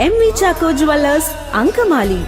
M V Chacko jewellers Angamaly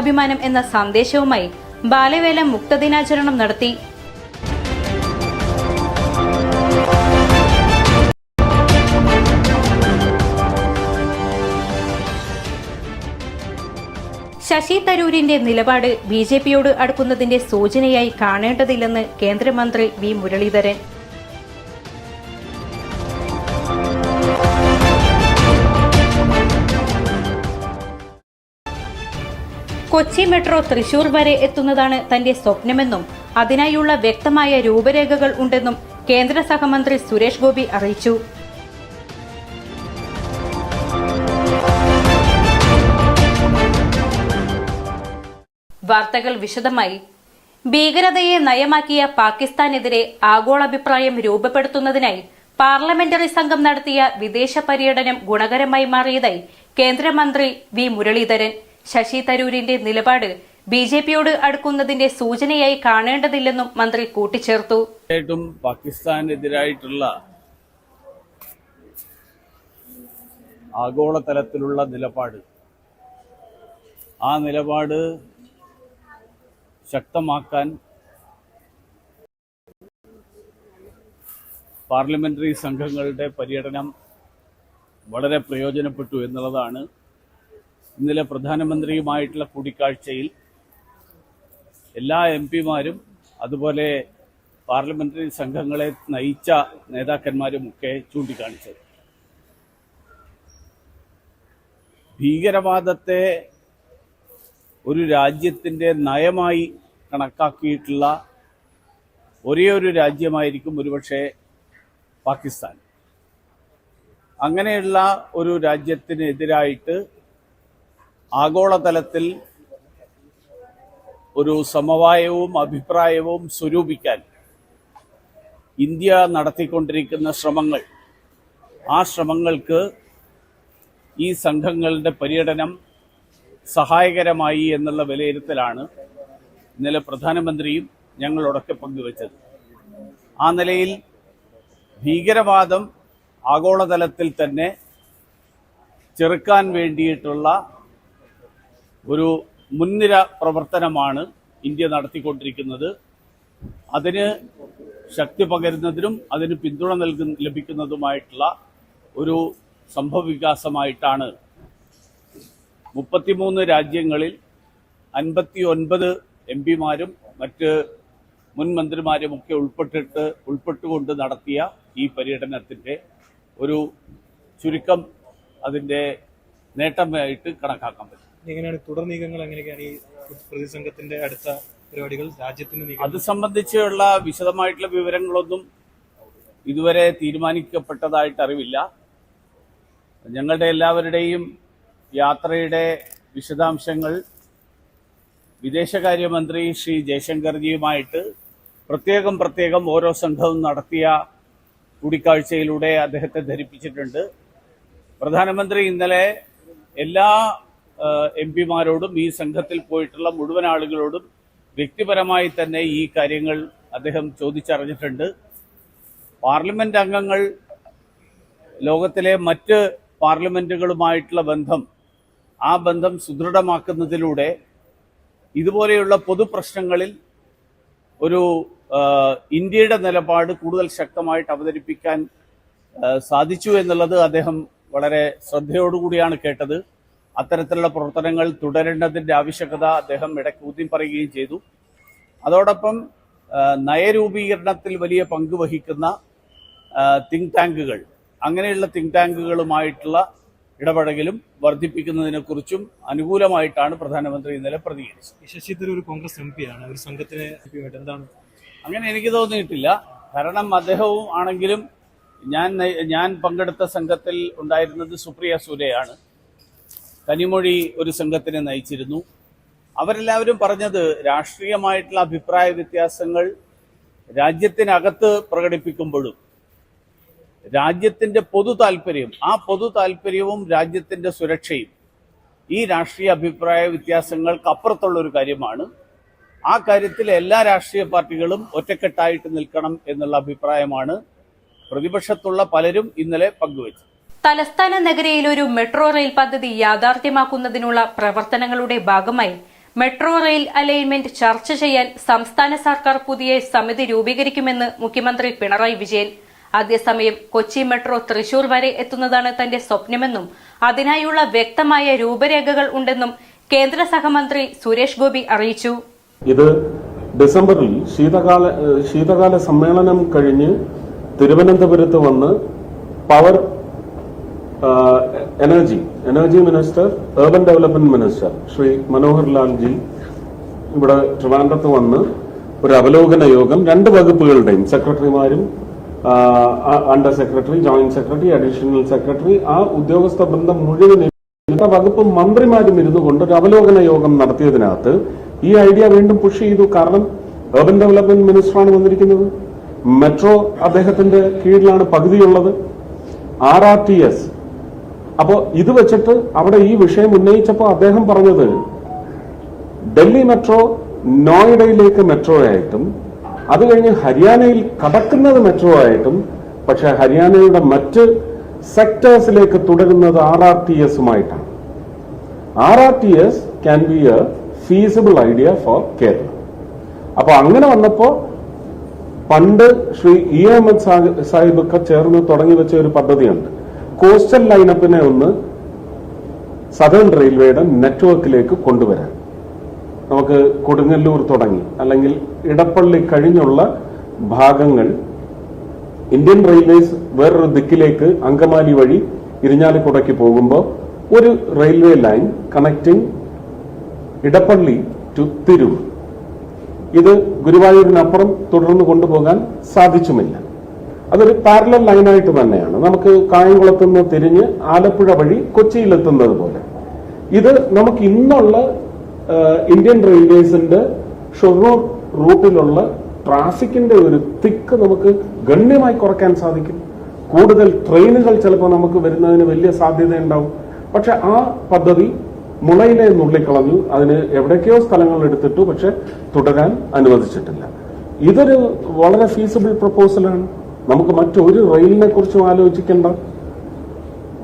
അഭിമാനം എന്ന സന്ദേശവുമായി ബാലവേല മുക്തദിനാചരണം നടത്തി. ശശി തരൂരിന്റെ നിലപാട് ബി ജെ പിയോട് അടുക്കുന്നതിന്റെ സൂചനയായി കാണേണ്ടതില്ലെന്ന് കേന്ദ്രമന്ത്രി വി മുരളീധരൻ. കൊച്ചി മെട്രോ തൃശൂർ വരെ എത്തുന്നതാണ് തന്റെ സ്വപ്നമെന്നും അതിനായുള്ള വ്യക്തമായ രൂപരേഖകൾ ഉണ്ടെന്നും കേന്ദ്ര സഹമന്ത്രി സുരേഷ് ഗോപി അറിയിച്ചു. വാർത്തകൾ വിശദമായി. ഭീകരതയെ നയമാക്കിയ പാകിസ്ഥാനെതിരെ ആഗോളാഭിപ്രായം രൂപപ്പെടുത്തുന്നതിനായി പാർലമെന്ററി സംഘം നടത്തിയ വിദേശ പര്യടനം ഗുണകരമായി മാറിയതായി കേന്ദ്രമന്ത്രി വി മുരളീധരൻ. ശശി തരൂരിന്റെ നിലപാട് ബി ജെ പിയോട് അടുക്കുന്നതിന്റെ സൂചനയായി കാണേണ്ടതില്ലെന്നും മന്ത്രി കൂട്ടിച്ചേർത്തു. തീർച്ചയായിട്ടും പാകിസ്ഥാനെതിരായിട്ടുള്ള ആഗോളതലത്തിലുള്ള നിലപാട്. ആ നിലപാട് ശക്തമാക്കാൻ പാർലമെന്ററി സംഘങ്ങളുടെ പര്യടനം വളരെ പ്രയോജനപ്പെട്ടു എന്നുള്ളതാണ് ഇന്നലെ പ്രധാനമന്ത്രിയുമായിട്ടുള്ള കൂടിക്കാഴ്ചയിൽ എല്ലാ എം പിമാരും അതുപോലെ പാർലമെന്ററി സംഘങ്ങളെ നയിച്ച നേതാക്കന്മാരുമൊക്കെ ചൂണ്ടിക്കാണിച്ചത്. ഭീകരവാദത്തെ ഒരു രാജ്യത്തിന്റെ നയമായി കണക്കാക്കിയിട്ടുള്ള ഒരേ ഒരു രാജ്യമായിരിക്കും ഒരുപക്ഷെ പാകിസ്ഥാൻ. അങ്ങനെയുള്ള ഒരു രാജ്യത്തിനെതിരായിട്ട് ആഗോളതലത്തിൽ ഒരു സമവായവും അഭിപ്രായവും സ്വരൂപിക്കാൻ ഇന്ത്യ നടത്തിക്കൊണ്ടിരിക്കുന്ന ശ്രമങ്ങൾ ആ ശ്രമങ്ങൾക്ക് ഈ സംഘങ്ങളുടെ പര്യടനം സഹായകരമായി എന്നുള്ള വിലയിരുത്തലാണ് ഇന്നലെ പ്രധാനമന്ത്രിയും ഞങ്ങളോടൊക്കെ പങ്കുവച്ചത്. ആ നിലയിൽ ഭീകരവാദം ആഗോളതലത്തിൽ തന്നെ ചെറുക്കാൻ വേണ്ടിയിട്ടുള്ള ഒരു മുൻനിര പ്രവർത്തനമാണ് ഇന്ത്യ നടത്തിക്കൊണ്ടിരിക്കുന്നത്. അതിന് ശക്തി പകരുന്നതിനും അതിന് പിന്തുണ നൽകുന്ന ലഭിക്കുന്നതുമായിട്ടുള്ള ഒരു സംഭവവികാസമായിട്ടാണ് മുപ്പത്തിമൂന്ന് രാജ്യങ്ങളിൽ അൻപത്തി ഒൻപത് എം പിമാരും മറ്റ് മുൻ മന്ത്രിമാരുമൊക്കെ ഉൾപ്പെട്ടിട്ട് ഉൾപ്പെട്ടുകൊണ്ട് നടത്തിയ ഈ പര്യടനത്തിന്റെ ഒരു ചുരുക്കം അതിന്റെ നേട്ടമായിട്ട് കണക്കാക്കാൻ പറ്റും. എങ്ങനെയാണ് തുടർ നീക്കങ്ങൾ എങ്ങനെയൊക്കെയാണ് ഈ പ്രതിസംഘത്തിന്റെ അടുത്ത പരിപാടികൾ രാജ്യത്തിന് അത് സംബന്ധിച്ചുള്ള വിശദമായിട്ടുള്ള വിവരങ്ങളൊന്നും ഇതുവരെ തീരുമാനിക്കപ്പെട്ടതായിട്ട് അറിവില്ല. ഞങ്ങളുടെ എല്ലാവരുടെയും യാത്രയുടെ വിശദാംശങ്ങൾ വിദേശകാര്യമന്ത്രി ശ്രീ ജയശങ്കർജിയുമായിട്ട് പ്രത്യേകം പ്രത്യേകം ഓരോ സംഘവും നടത്തിയ കൂടിക്കാഴ്ചയിലൂടെ അദ്ദേഹത്തെ ധരിപ്പിച്ചിട്ടുണ്ട്. പ്രധാനമന്ത്രി ഇന്നലെ എല്ലാ എം പിമാരോടും ഈ സംഘത്തിൽ പോയിട്ടുള്ള മുഴുവൻ ആളുകളോടും വ്യക്തിപരമായി തന്നെ ഈ കാര്യങ്ങൾ അദ്ദേഹം ചോദിച്ചറിഞ്ഞിട്ടുണ്ട്. പാർലമെന്റ് അംഗങ്ങൾ ലോകത്തിലെ മറ്റ് പാർലമെന്റുകളുമായിട്ടുള്ള ബന്ധം ആ ബന്ധം സുദൃഢമാക്കുന്നതിലൂടെ ഇതുപോലെയുള്ള പൊതുപ്രശ്നങ്ങളിൽ ഒരു ഇന്ത്യയുടെ നിലപാട് കൂടുതൽ ശക്തമായിട്ട് അവതരിപ്പിക്കാൻ സാധിച്ചു എന്നുള്ളത് അദ്ദേഹം വളരെ ശ്രദ്ധയോടുകൂടിയാണ് കേട്ടത്. അത്തരത്തിലുള്ള പ്രവർത്തനങ്ങൾ തുടരേണ്ടതിന്റെ ആവശ്യകത അദ്ദേഹം ഇടയ്ക്ക് ഊതി പറയുകയും ചെയ്തു. അതോടൊപ്പം നയരൂപീകരണത്തിൽ വലിയ പങ്ക് വഹിക്കുന്ന തിങ്ക് ടാങ്കുകൾ അങ്ങനെയുള്ള തിങ്ക് ടാങ്കുകളുമായിട്ടുള്ള ഇടപെടലും വർദ്ധിപ്പിക്കുന്നതിനെക്കുറിച്ചും അനുകൂലമായിട്ടാണ് പ്രധാനമന്ത്രി ഇന്നലെ പ്രതികരിച്ചത്. ശശി ഒരു കോൺഗ്രസ് എം പി ആണ് ഒരു സംഘത്തിന് എന്താണ്? അങ്ങനെ എനിക്ക് തോന്നിയിട്ടില്ല. കാരണം അദ്ദേഹവും ആണെങ്കിലും ഞാൻ ഞാൻ പങ്കെടുത്ത സംഘത്തിൽ ഉണ്ടായിരുന്നത് സുപ്രിയ സൂര്യയാണ്. കനിമൊഴി ഒരു സംഘത്തിനെ നയിച്ചിരുന്നു. അവരെല്ലാവരും പറഞ്ഞത് രാഷ്ട്രീയമായിട്ടുള്ള അഭിപ്രായ വ്യത്യാസങ്ങൾ രാജ്യത്തിനകത്ത് പ്രകടിപ്പിക്കുമ്പോഴും രാജ്യത്തിന്റെ പൊതു താല്പര്യം ആ പൊതു താല്പര്യവും രാജ്യത്തിന്റെ സുരക്ഷയും ഈ രാഷ്ട്രീയ അഭിപ്രായ വ്യത്യാസങ്ങൾക്ക് ഒരു കാര്യമാണ്. ആ കാര്യത്തിൽ എല്ലാ രാഷ്ട്രീയ പാർട്ടികളും ഒറ്റക്കെട്ടായിട്ട് നിൽക്കണം എന്നുള്ള അഭിപ്രായമാണ്. പ്രതിപക്ഷത്തുള്ള പലരും ഇന്നലെ പങ്കുവച്ചത്. തലസ്ഥാന നഗരയിൽ ഒരു മെട്രോ റെയിൽ പദ്ധതി യാഥാർത്ഥ്യമാക്കുന്നതിനുള്ള പ്രവർത്തനങ്ങളുടെ ഭാഗമായി മെട്രോ റെയിൽ അലൈൻമെന്റ് ചർച്ച ചെയ്യാൻ സംസ്ഥാന സർക്കാർ പുതിയ സമിതി രൂപീകരിക്കുമെന്ന് മുഖ്യമന്ത്രി പിണറായി വിജയൻ. അതേസമയം കൊച്ചി മെട്രോ തൃശൂർ വരെ എത്തുന്നതാണ് തന്റെ സ്വപ്നമെന്നും അതിനായുള്ള വ്യക്തമായ രൂപരേഖകൾ ഉണ്ടെന്നും കേന്ദ്ര സഹമന്ത്രി സുരേഷ് ഗോപി അറിയിച്ചു. ഇത് ഡിസംബറിൽ ശീതകാല ശീതകാല സമ്മേളനം കഴിഞ്ഞ് തിരുവനന്തപുരത്ത് വന്ന് power energy energy minister urban development minister Shri Manohar Lalji ഇവിടെ ട്രിവാൻഡ്രത്ത് വന്ന് ഒരു അവലോകന യോഗം രണ്ട് വകുപ്പുകളുടെയും സെക്രട്ടറിമാരും under secretary joint secretary additional secretary ആ ഉദ്യോഗസ്ഥ ബന്ധം മുഴുവൻ വകുപ്പ് മന്ത്രിമാരും ഇരുന്നു കൊണ്ട് ഒരു അവലോകന യോഗം നടത്തിയതിനകത്ത് ഈ ഐഡിയ വീണ്ടും പുഷ് ചെയ്തു. കാരണം ഏർബൻ ഡെവലപ്മെന്റ് മിനിസ്റ്ററാണ് വന്നിരിക്കുന്നത്. മെട്രോ അദ്ദേഹത്തിന്റെ കീഴിലാണ് പകുതിയുള്ളത്. ആർ ആർ ടി എസ് അപ്പോ ഇത് വെച്ചിട്ട് അവിടെ ഈ വിഷയം ഉന്നയിച്ചപ്പോൾ അദ്ദേഹം പറഞ്ഞത് ഡൽഹി മെട്രോ നോയിഡയിലേക്ക് മെട്രോ ആയിട്ടും അത് കഴിഞ്ഞ് ഹരിയാനയിൽ കടക്കുന്നത് മെട്രോ ആയിട്ടും പക്ഷെ ഹരിയാനയുടെ മറ്റ് സെക്ടേഴ്സിലേക്ക് തുടരുന്നത് R R T എസുമായിട്ടാണ്. R R T S can be a feasible idea for Kerala അപ്പൊ അങ്ങനെ വന്നപ്പോ പണ്ട് ശ്രീ ഇ അഹമ്മദ് സാഹിബ് ഒക്കെ ചേർന്ന് തുടങ്ങി വെച്ച ഒരു പദ്ധതിയുണ്ട്. കോസ്റ്റൽ ലൈനപ്പിനെ ഒന്ന് സദേൺ റെയിൽവേയുടെ നെറ്റ്വർക്കിലേക്ക് കൊണ്ടുവരാൻ. നമുക്ക് കൊടുങ്ങല്ലൂർ തുടങ്ങി. അല്ലെങ്കിൽ ഇടപ്പള്ളി കഴിഞ്ഞുള്ള ഭാഗങ്ങൾ ഇന്ത്യൻ റെയിൽവേസ് വേറൊരു ദിക്കിലേക്ക് അങ്കമാലി വഴി ഇരിഞ്ഞാലിക്കുടയ്ക്ക് പോകുമ്പോൾ ഒരു railway line connecting Edappally to Tirur. ഇത് ഗുരുവായൂരിനപ്പുറം തുടർന്ന് കൊണ്ടുപോകാൻ സാധിച്ചുമില്ല. അതൊരു പാരലൽ ലൈനായിട്ട് തന്നെയാണ്. നമുക്ക് കായംകുളത്തുനിന്ന് തിരിഞ്ഞ് ആലപ്പുഴ വഴി കൊച്ചിയിലെത്തുന്നത് പോലെ. ഇത് നമുക്ക് ഇന്നുള്ള ഇന്ത്യൻ റെയിൽവേസിന്റെ ഷൊർണൂർ റൂട്ടിലുള്ള ട്രാഫിക്കിന്റെ ഒരു തിക്ക് നമുക്ക് ഗണ്യമായി കുറയ്ക്കാൻ സാധിക്കും. കൂടുതൽ ട്രെയിനുകൾ ചിലപ്പോൾ നമുക്ക് വരുന്നതിന് വലിയ സാധ്യതയുണ്ടാവും. പക്ഷെ ആ പദ്ധതി മുളയിലെ നുള്ളിക്കളഞ്ഞു. അതിന് എവിടേക്കോ സ്ഥലങ്ങൾ എടുത്തിട്ടു പക്ഷെ തുടരാൻ അനുവദിച്ചിട്ടില്ല. ഇതൊരു വളരെ ഫീസിബിൾ പ്രപ്പോസലാണ് നമുക്ക് മറ്റൊരു റെയിലിനെ കുറിച്ചും ആലോചിക്കേണ്ട.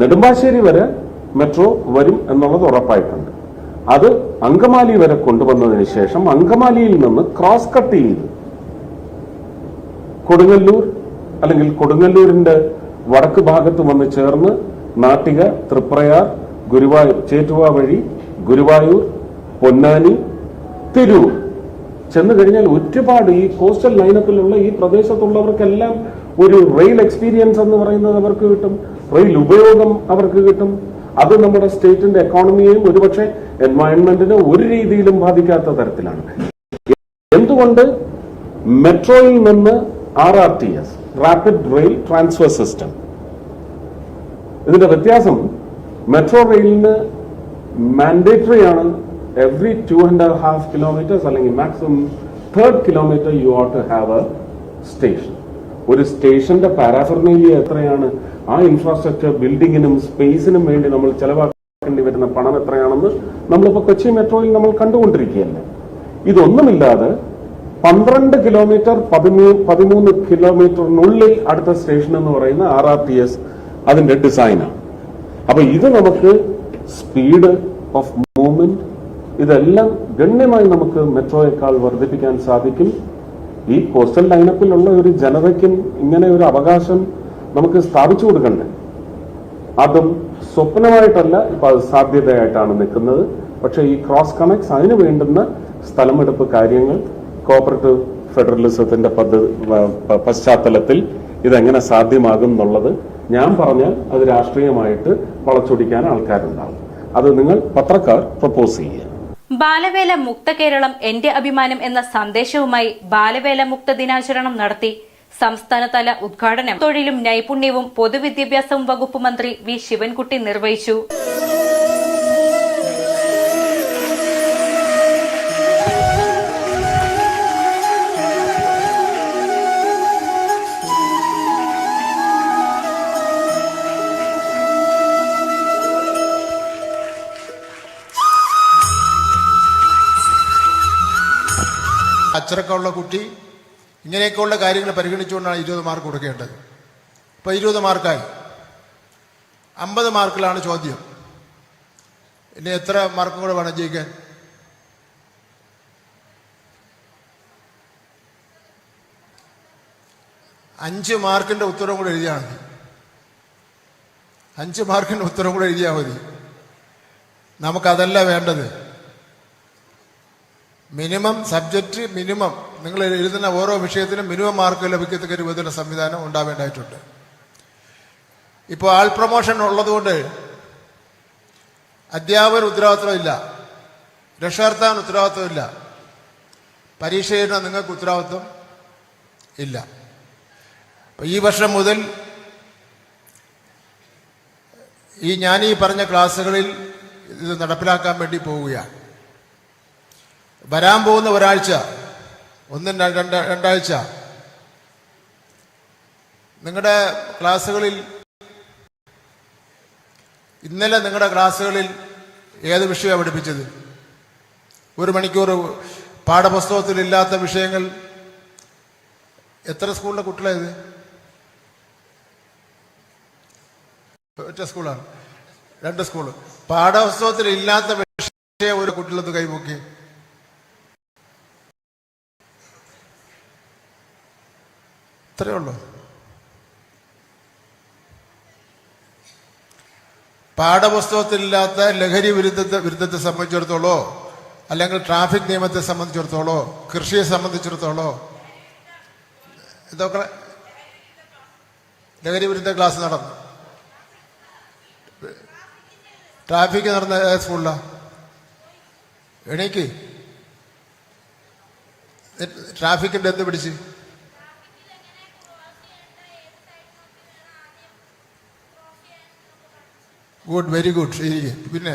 നെടുമ്പാശ്ശേരി വരെ മെട്രോ വരും എന്നുള്ളത് ഉറപ്പായിട്ടുണ്ട്. അത് അങ്കമാലി വരെ കൊണ്ടുവന്നതിന് ശേഷം അങ്കമാലിയിൽ നിന്ന് ക്രോസ് കട്ട് ചെയ്ത് കൊടുങ്ങല്ലൂർ അല്ലെങ്കിൽ കൊടുങ്ങല്ലൂരിന്റെ വടക്ക് ഭാഗത്ത് വന്ന് ചേർന്ന് നാട്ടിക തൃപ്രയാർ ഗുരുവായൂർ ചേറ്റുവ വഴി ഗുരുവായൂർ പൊന്നാനി തിരൂർ. ചെന്ന് കഴിഞ്ഞാൽ ഒരുപാട് ഈ കോസ്റ്റൽ ലൈനപ്പിലുള്ള ഈ പ്രദേശത്തുള്ളവർക്കെല്ലാം ഒരു റെയിൽ എക്സ്പീരിയൻസ് എന്ന് പറയുന്നത് അവർക്ക് കിട്ടും. റെയിൽ ഉപയോഗം അവർക്ക് കിട്ടും. അത് നമ്മുടെ സ്റ്റേറ്റിന്റെ എക്കോണമിയെയും ഒരുപക്ഷെ എൻവയൺമെന്റിനെ ഒരു രീതിയിലും ബാധിക്കാത്ത തരത്തിലാണ്. എന്തുകൊണ്ട് മെട്രോയിൽ നിന്ന് R R T S rapid rail transfer system ഇതിന്റെ വ്യത്യാസം മെട്രോ റെയിലിന് മാൻഡേറ്ററി ആണ് every two and half kilometres അല്ലെങ്കിൽ maximum third kilometre you are to have a station ഒരു സ്റ്റേഷന്റെ പാരാഫർമേലിയ എത്രയാണ്? ആ ഇൻഫ്രാസ്ട്രക്ചർ ബിൽഡിങ്ങിനും സ്പേസിനും വേണ്ടി നമ്മൾ ചെലവാക്കേണ്ടി വരുന്ന പണം എത്രയാണെന്ന് നമ്മളിപ്പോ കൊച്ചി മെട്രോയിൽ നമ്മൾ കണ്ടുകൊണ്ടിരിക്കുകയല്ലേ? ഇതൊന്നുമില്ലാതെ പന്ത്രണ്ട് കിലോമീറ്റർ പതിമൂന്ന് പതിമൂന്ന് കിലോമീറ്ററിനുള്ളിൽ അടുത്ത സ്റ്റേഷൻ എന്ന് പറയുന്ന ആർ ആർ ടി എസ് അതിന്റെ ഡിസൈനാണ് അപ്പൊ ഇത് നമുക്ക് സ്പീഡ് ഓഫ് മൂവ്മെന്റ് ഇതെല്ലാം ഗണ്യമായി നമുക്ക് മെട്രോയേക്കാൾ വർദ്ധിപ്പിക്കാൻ സാധിക്കും. ഈ കോസ്റ്റൽ ലൈനപ്പിലുള്ള ഒരു ജനതയ്ക്കും ഇങ്ങനെ ഒരു അവകാശം നമുക്ക് സ്ഥാപിച്ചു കൊടുക്കണ്ടേ? അതും സ്വപ്നമായിട്ടല്ല ഇപ്പൊ അത് സാധ്യതയായിട്ടാണ് നിൽക്കുന്നത്. പക്ഷേ ഈ ക്രോസ് കണക്ട്സ് അതിന് വേണ്ടുന്ന സ്ഥലമെടുപ്പ് കാര്യങ്ങൾ കോപ്പറേറ്റീവ് ഫെഡറലിസത്തിന്റെ പദ്ധതി പശ്ചാത്തലത്തിൽ ഇതെങ്ങനെ സാധ്യമാകും എന്നുള്ളത് ഞാൻ പറഞ്ഞാൽ അത് രാഷ്ട്രീയമായിട്ട് വളച്ചൊടിക്കാൻ ആൾക്കാരുണ്ടാവും. അത് നിങ്ങൾ പത്രക്കാർ പ്രപ്പോസ് ചെയ്യുക. ബാലവേല മുക്ത കേരളം എന്റെ അഭിമാനം എന്ന സന്ദേശവുമായി ബാലവേല മുക്ത ദിനാചരണം നടത്തി സംസ്ഥാനതല ഉദ്ഘാടനം. തൊഴിലും നൈപുണ്യവും പൊതുവിദ്യാഭ്യാസവും വകുപ്പ് മന്ത്രി വി ശിവൻകുട്ടി നിർവഹിച്ചു. അച്ചടക്കമുള്ള കുട്ടി ഇങ്ങനെയൊക്കെയുള്ള കാര്യങ്ങൾ പരിഗണിച്ചുകൊണ്ടാണ് ഇരുപത് മാർക്ക് കൊടുക്കേണ്ടത്. ഇപ്പോൾ ഇരുപത് മാർക്കായി അമ്പത് മാർക്കിലാണ് ചോദ്യം. ഇനി എത്ര മാർക്കും കൂടെ വേണം ജയിക്കാൻ? അഞ്ച് മാർക്കിന്റെ ഉത്തരവും കൂടെ എഴുതിയാൽ മതി. അഞ്ച് മാർക്കിന്റെ ഉത്തരവും കൂടെ എഴുതിയാൽ മതി. നമുക്കതല്ല വേണ്ടത്. മിനിമം സബ്ജക്റ്റ് മിനിമം നിങ്ങൾ എഴുതുന്ന ഓരോ വിഷയത്തിനും മിനിമം മാർക്ക് ലഭിക്കത്തക്ക രൂപത്തിലുള്ള സംവിധാനം ഉണ്ടാവേണ്ടതായിട്ടുണ്ട്. ഇപ്പോൾ ആൾ പ്രൊമോഷൻ ഉള്ളതുകൊണ്ട് അധ്യാപകർ ഉത്തരവാദിത്വമില്ല രക്ഷകർത്താവിന് ഉത്തരവാദിത്വമില്ല പരീക്ഷ എഴുതുന്ന നിങ്ങൾക്ക് ഉത്തരവാദിത്വം ഇല്ല. അപ്പോൾ ഈ വർഷം മുതൽ ഈ ഞാനീ പറഞ്ഞ ക്ലാസ്സുകളിൽ ഇത് നടപ്പിലാക്കാൻ വേണ്ടി പോവുകയാണ്. വരാൻ പോകുന്ന ഒരാഴ്ച. ഒന്നും രണ്ടാഴ്ച. നിങ്ങളുടെ ക്ലാസ്സുകളിൽ ഇന്നലെ നിങ്ങളുടെ ക്ലാസ്സുകളിൽ ഏത് വിഷയമാണ് പഠിപ്പിച്ചത്? ഒരു മണിക്കൂർ പാഠപുസ്തകത്തിലില്ലാത്ത വിഷയങ്ങൾ. എത്ര സ്കൂളിലെ കുട്ടികളായത് ഒറ്റ സ്കൂളാണ്. രണ്ട് സ്കൂൾ. പാഠപുസ്തകത്തിൽ ഇല്ലാത്ത വിഷയം ഒരു കുട്ടികളൊന്ന് കൈമുക്കി ഇത്രയേ ഉള്ളൂ. പാഠപുസ്തകത്തിലില്ലാത്ത ലഹരി വിരുദ്ധത്തെ വിരുദ്ധത്തെ സംബന്ധിച്ചിടത്തോളോ അല്ലെങ്കിൽ ട്രാഫിക് നിയമത്തെ സംബന്ധിച്ചിടത്തോളോ കൃഷിയെ സംബന്ധിച്ചിടത്തോളോ ഇതൊക്കെ ലഹരി വിരുദ്ധ ക്ലാസ് നടന്നു. ട്രാഫിക് നടന്ന ഏത് സ്കൂളിലാ? എണീക്ക്. ട്രാഫിക്കിന്റെ എന്ത് പിടിച്ച് ഗുഡ് വെരി ഗുഡ് പിന്നെ?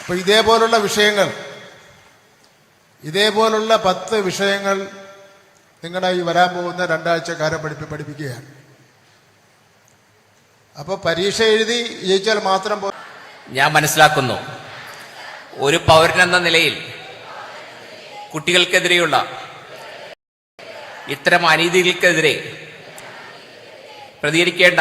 അപ്പൊ ഇതേപോലുള്ള വിഷയങ്ങൾ ഇതേപോലുള്ള പത്ത് വിഷയങ്ങൾ നിങ്ങളുടെ ഈ വരാൻ പോകുന്ന രണ്ടാഴ്ചക്കാരെ പഠിപ്പി പഠിപ്പിക്കുകയാണ്. അപ്പോൾ പരീക്ഷ എഴുതി ജയിച്ചാൽ മാത്രം ഞാൻ മനസ്സിലാക്കുന്നു. ഒരു പൗരനെന്ന നിലയിൽ കുട്ടികൾക്കെതിരെയുള്ള ഇത്തരം അനീതികൾക്കെതിരെ പ്രതികരിക്കേണ്ട